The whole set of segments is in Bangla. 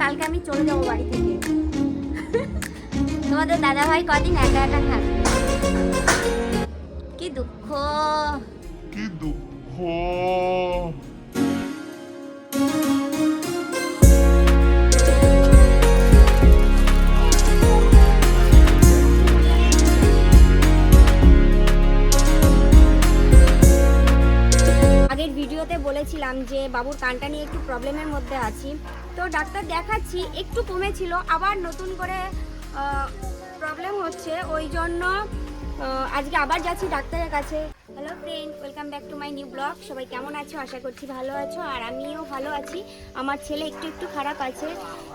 কালকে আমি চলে যাব বাড়ি থেকে। তোমাদের দাদা ভাই কদিন একা একা থাকবে? কি দুঃখ। কি দুঃখ? বলেছিলাম যে, বাবুর কানটা নিয়ে একটু প্রবলেমের মধ্যে আছি। তো ডাক্তার দেখাচ্ছি, একটু কমেছিল, আবার নতুন করে প্রবলেম হচ্ছে। ওই জন্য আজকে আবার যাচ্ছি ডাক্তারের কাছে। Hello friend welcome back to my new blog সবাই কেমন আছো? আশা করছি ভালো আছো, আর আমিও ভালো আছি। আমার ছেলে একটু একটু খারাপ আছে।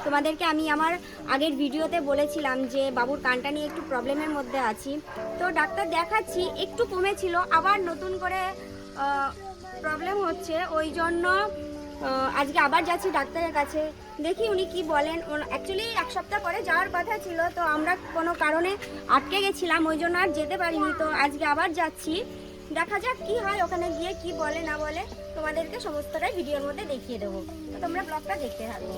তোমাদেরকে আমি আমার আগের ভিডিওতে বলেছিলাম যে, বাবুর কানটা নিয়ে একটু প্রবলেমের মধ্যে আছি। তো ডাক্তার দেখাচ্ছি, একটু কমেছিল, আবার নতুন করে প্রবলেম হচ্ছে, ওই জন্য আজকে আবার যাচ্ছি ডাক্তারের কাছে। দেখি উনি কি বলেন। অ্যাকচুয়ালি এক সপ্তাহ পরে যাওয়ার কথা ছিল, তো আমরা কোনো কারণে আটকে গেছিলাম, ওই জন্য আর যেতে পারিনি। তো আজকে আবার যাচ্ছি। দেখা যাক কি হয়, ওখানে গিয়ে কি বলে, না বলে তোমাদেরকে সমস্তটাই ভিডিওর মধ্যে দেখিয়ে দেবো। তো তোমরা ব্লগটা দেখতে থাকো।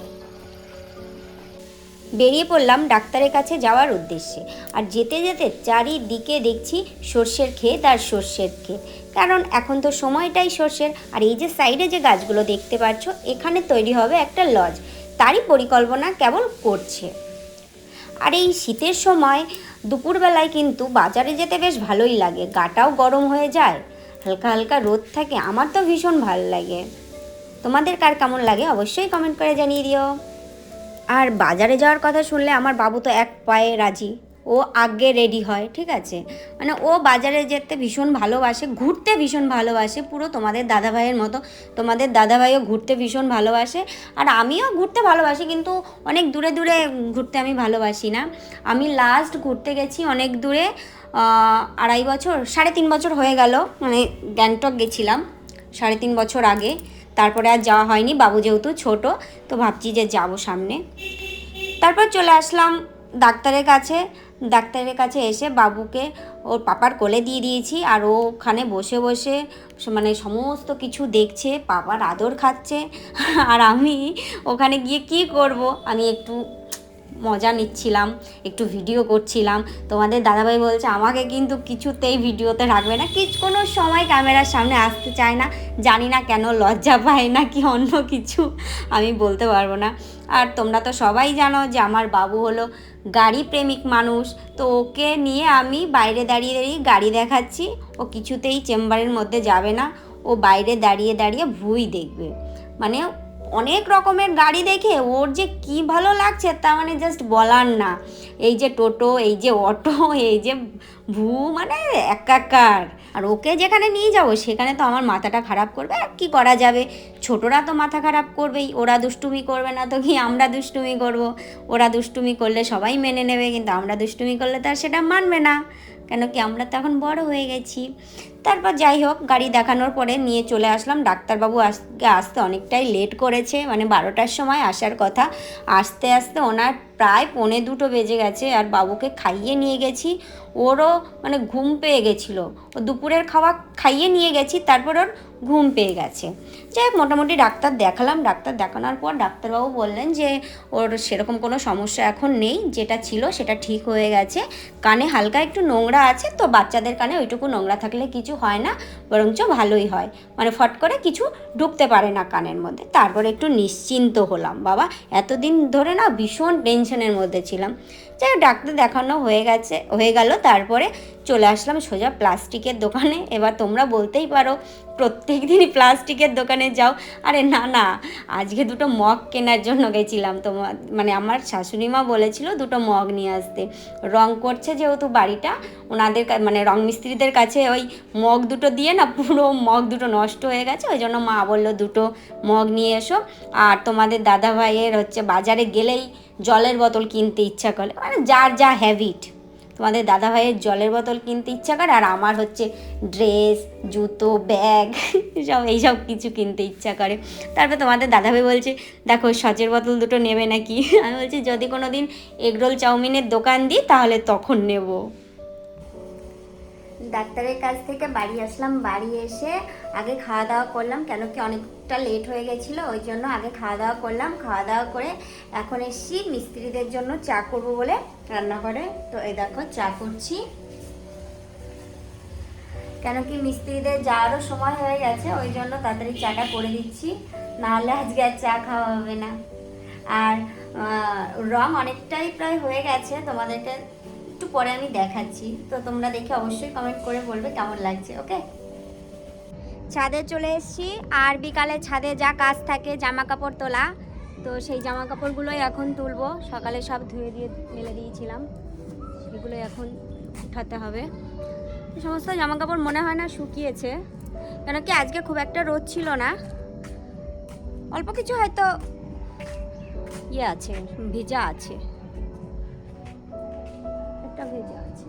বেরিয়ে পড়লাম ডাক্তারের কাছে যাওয়ার উদ্দেশ্যে। আর যেতে যেতে চারিদিকে দেখছি সর্ষের ক্ষেত আর সর্ষের ক্ষেত। কারণ এখন তো সময়টাই সর্ষের। আর এই যে সাইডে যে গাছগুলো দেখতে পাচ্ছ, এখানে তৈরি হবে একটা লজ। তারই পরিকল্পনা কেবল করছে। আর এই শীতের সময় দুপুরবেলায় কিন্তু বাজারে যেতে বেশ ভালোই লাগে। গাটাও গরম হয়ে যায়। হালকা হালকা রোদ থাকে। আমার তো ভীষণ ভালো লাগে। তোমাদের কার কেমন লাগে অবশ্যই কমেন্ট করে জানিয়ে দিও। আর বাজারে যাওয়ার কথা শুনলে আমার বাবু তো এক পায়ে রাজি। ও আগে রেডি হয়, ঠিক আছে? মানে ও বাজারে যেতে ভীষণ ভালোবাসে, ঘুরতে ভীষণ ভালোবাসে, পুরো তোমাদের দাদাভাইয়ের মতো। তোমাদের দাদাভাইও ঘুরতে ভীষণ ভালোবাসে, আর আমিও ঘুরতে ভালোবাসি, কিন্তু অনেক দূরে দূরে ঘুরতে আমি ভালোবাসি না। আমি লাস্ট ঘুরতে গেছি অনেক দূরে আড়াই বছর, সাড়ে তিন বছর হয়ে গেল মানে গ্যাংটক গেছিলাম, সাড়ে তিন বছর আগে। তারপরে আর যাওয়া হয়নি, বাবু যেহেতু ছোট, তো ভাবছি যে যাব সামনে। তারপর চলে আসলাম ডাক্তারের কাছে। ডাক্তারের কাছে এসে বাবুকে ওর পাপার কোলে দিয়ে দিয়েছি, আর ওখানে বসে বসে মানে সমস্ত কিছু দেখছে, পাপার আদর খাচ্ছে। আর আমি ওখানে গিয়ে কি করব? আমি একটু মজা নিচ্ছিলাম, একটু ভিডিও করছিলাম। তোমাদের দাদাভাই বলছে, আমাকে কিন্তু কিছুতেই ভিডিওতে রাখবে না। কি, কোনো সময় ক্যামেরার সামনে আসতে চায় না। জানি না কেন লজ্জা পায় না কি অন্য কিছু, আমি বলতে পারব না। আর তোমরা তো সবাই জানো যে আমার বাবু হলো গাড়ি প্রেমিক মানুষ। তো ওকে নিয়ে আমি বাইরে দাঁড়িয়ে দাঁড়িয়ে গাড়ি দেখাচ্ছি। ও কিছুতেই চেম্বারের মধ্যে যাবে না। ও বাইরে দাঁড়িয়ে দাঁড়িয়ে ভুই দেখবে। মানে অনেক রকমের গাড়ি দেখে ওর যে কি ভালো লাগছে তা মানে জাস্ট বলার না। এই যে টোটো, এই যে অটো, এই যে ভু মানে একাকার। আর ওকে যেখানে নিয়ে যাব সেখানে তো আমার মাথাটা খারাপ করবে, আর কি করা যাবে? ছোটরা তো মাথা খারাপ করবেই, ওরা দুষ্টুমি করবে না তো কি আমরা দুষ্টুমি করব? ওরা দুষ্টুমি করলে সবাই মেনে নেবে, কিন্তু আমরা দুষ্টুমি করলে তো আর সেটা মানবে না। কেন কি আমরা তো এখন বড় হয়ে গেছি। তারপর যাই হোক, গাড়ি দেখানোর পরে নিয়ে চলে আসলাম। ডাক্তারবাবু আজকে আসতে অনেকটাই লেট করেছে মানে বারোটার সময় আসার কথা। আসতে আসতে ওনার প্রায় পৌনে দুটো বেজে গেছে আর বাবুকে খাইয়ে নিয়ে গেছি। ওরও মানে ঘুম পেয়ে গেছিল। ও দুপুরের খাওয়া খাইয়ে নিয়ে গেছি, তারপর ওর ঘুম পেয়ে গেছে। যাই হোক, মোটামুটি ডাক্তার দেখালাম। ডাক্তার দেখানোর পর ডাক্তারবাবু বললেন যে, ওর সেরকম কোনো সমস্যা এখন নেই। যেটা ছিল সেটা ঠিক হয়ে গেছে। কানে হালকা একটু নোংরা আছে, তো বাচ্চাদের কানে ওইটুকু নোংরা থাকলে কিছু হয় না, বরঞ্চ ভালোই হয়। মানে ফট করে কিছু ঢুকতে পারে না কানের মধ্যে। তারপরে একটু নিশ্চিন্ত হলাম। বাবা, এতদিন ধরে না ভীষণ টেনশনের মধ্যে ছিলাম। যাই হোক, ডাক্তার দেখানো হয়ে গেছে হয়ে গেল। তারপরে চলে আসলাম সোজা প্লাস্টিকের দোকানে। এবার তোমরা বলতেই পারো প্রত্যেক দিনই প্লাস্টিকের দোকানে যাও। আরে না না আজকে দুটো মগ কেনার জন্য গেছিলাম তোমার মানে আমার শাশুড়ি মা বলেছিল দুটো মগ নিয়ে আসতে। রং করছে যেহেতু বাড়িটা ওনাদের মানে রং মিস্ত্রিদের কাছে ওই মগ দুটো দিয়ে না পুরো মগ দুটো নষ্ট হয়ে গেছে ওই জন্য মা বলল দুটো মগ নিয়ে এসো। আর তোমাদের দাদা ভাইয়ের হচ্ছে বাজারে গেলেই জলের বোতল কিনতে ইচ্ছা করে। মানে যার যা হ্যাবিট তোমাদের দাদা ভাইয়ের জলের বোতল কিনতে ইচ্ছা করে, আর আমার হচ্ছে ড্রেস জুতো ব্যাগ সব এইসব কিছু কিনতে ইচ্ছা করে। তারপর তোমাদের দাদা ভাই বলছে, দেখো সচের বোতল দুটো নেবে নাকি? আমি বলছি, যদি কোনো দিন এগরোল চাউমিনের দোকান দিই, তাহলে তখন নেব। ডাক্তারের কাছ থেকে বাড়ি আসলাম, বাড়ি এসে আগে খাওয়া দাওয়া করলাম, কেন কি অনেকটা লেট হয়ে গেছিল, ওই জন্য আগে খাওয়া দাওয়া করলাম, খাওয়া দাওয়া করে এখন এসছি, মিস্ত্রিদের জন্য চা করব বলে রান্নাঘরে। তো এই দেখো, চা করছি। কেন কি মিস্ত্রিদের যাওয়ারও সময় হয়ে গেছে, ওই জন্য তাড়াতাড়ি চাটা করে দিচ্ছি নাহলে আজকে আর চা খাওয়া হবে না। আর রং অনেকটাই প্রায় হয়ে গেছে, তোমাদেরকে একটু পরে আমি দেখাচ্ছি। তো তোমরা দেখে অবশ্যই কমেন্ট করে বলবে কেমন লাগছে ওকে ছাদে চলে এসেছি। আর বিকালে ছাদে যা কাজ থাকে জামা কাপড় তোলা। তো সেই জামা কাপড়গুলোই এখন তুলবো। সকালে সব ধুয়ে দিয়ে মেলে দিয়েছিলাম। সেগুলোই এখন উঠাতে হবে। সমস্ত জামা কাপড় মনে হয় না শুকিয়েছে। কেন কি আজকে খুব একটা রোদ ছিল না। অল্প কিছু হয়তো ইয়ে আছে, ভেজা আছে। একটা ভেজা আছে।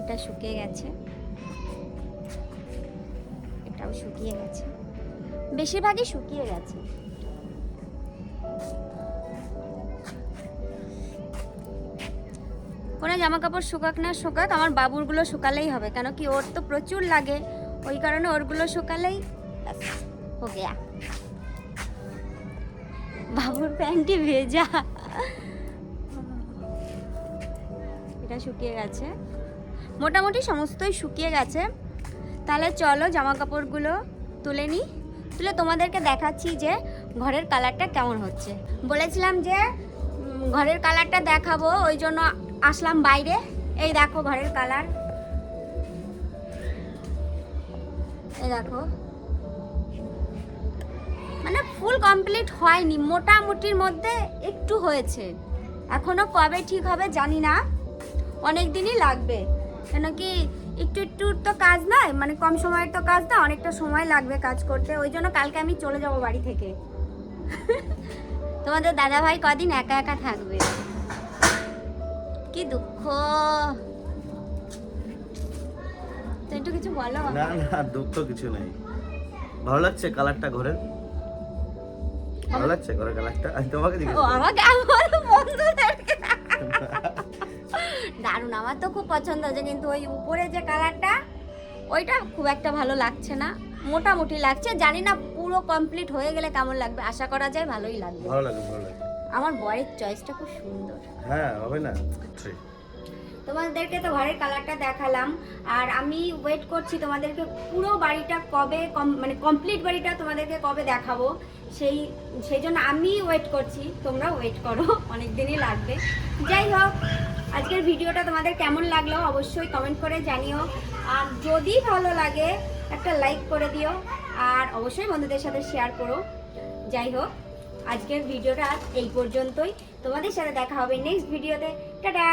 এটা শুকিয়ে গেছে। এটাও শুকিয়ে গেছে। বেশিরভাগই শুকিয়ে গেছে। কোনো জামা কাপড় শুকাক না শুকাক আমার বাবুরগুলো শুকালেই হবে। কেন কি ওর তো প্রচুর লাগে। ওই কারণে ওরগুলো শুকালেই ব্যাস, হো গেয়া। বাবুর প্যান্টটি ভেজা। এটা শুকিয়ে গেছে। মোটামুটি সমস্তই শুকিয়ে গেছে। তাহলে চলো জামা কাপড়গুলো তুলে নিই। তুলে তোমাদেরকে দেখাচ্ছি যে ঘরের কালারটা কেমন হচ্ছে। বলেছিলাম যে ঘরের কালারটা দেখাবো, ওই জন্য আসলাম বাইরে। এই দেখো ঘরের কালার। এই দেখো। মানে ফুল কমপ্লিট হয়নি, মোটামুটির মধ্যে একটু হয়েছে। এখনও কবে ঠিক হবে জানি না, অনেক দিনই লাগবে। কেন কি একটু একটু তো কাজ নয় মানে কম সময়ের তো কাজ না অনেকটা সময় লাগবে কাজ করতে, ওই জন্য কালকে আমি চলে যাব বাড়ি থেকে। তোমাদের দাদা ভাই কদিন একা একা থাকবে? কি দুঃখ। একটু কিছু বলো না না, দুঃখ কিছু নেই। ভালো লাগছে কালারটা ঘরের? ভালো লাগছে? ঘরের কালারটা? আমি তোমাকে জিজ্ঞেস ও আমাকে আমার বন্ধুদেরকে। দারুণ আমার তো খুব পছন্দ হয়েছে কিন্তু ওই উপরে যে কালারটা ওইটা খুব একটা ভালো লাগছে না। মোটামুটি লাগছে জানি না পুরো কমপ্লিট হয়ে গেলে কেমন লাগবে আশা করা যায় ভালোই লাগবে। ভালো লাগে ভালো লাগে আমার বরের চয়েসটা খুব সুন্দর। হ্যাঁ হবে না। তোমাদেরকে তো ঘরের কালারটা দেখালাম। আর আমি ওয়েট করছি তোমাদেরকে পুরো বাড়িটা কবে মানে কমপ্লিট বাড়িটা তোমাদেরকে কবে দেখাবো। সেই সেই জন্য আমি ওয়েট করছি, তোমরা ওয়েট করো অনেক দিনই লাগবে। যাই হোক, আজকের ভিডিওটা তোমাদের কেমন লাগল অবশ্যই কমেন্ট করে জানিও। আর যদি ভালো লাগে, একটা লাইক করে দিও। আর অবশ্যই বন্ধুদের সাথে শেয়ার করো। যাই হোক, আজকের ভিডিওটা এই পর্যন্তই। তোমাদের সাথে দেখা হবে নেক্সট ভিডিওতে টাটা!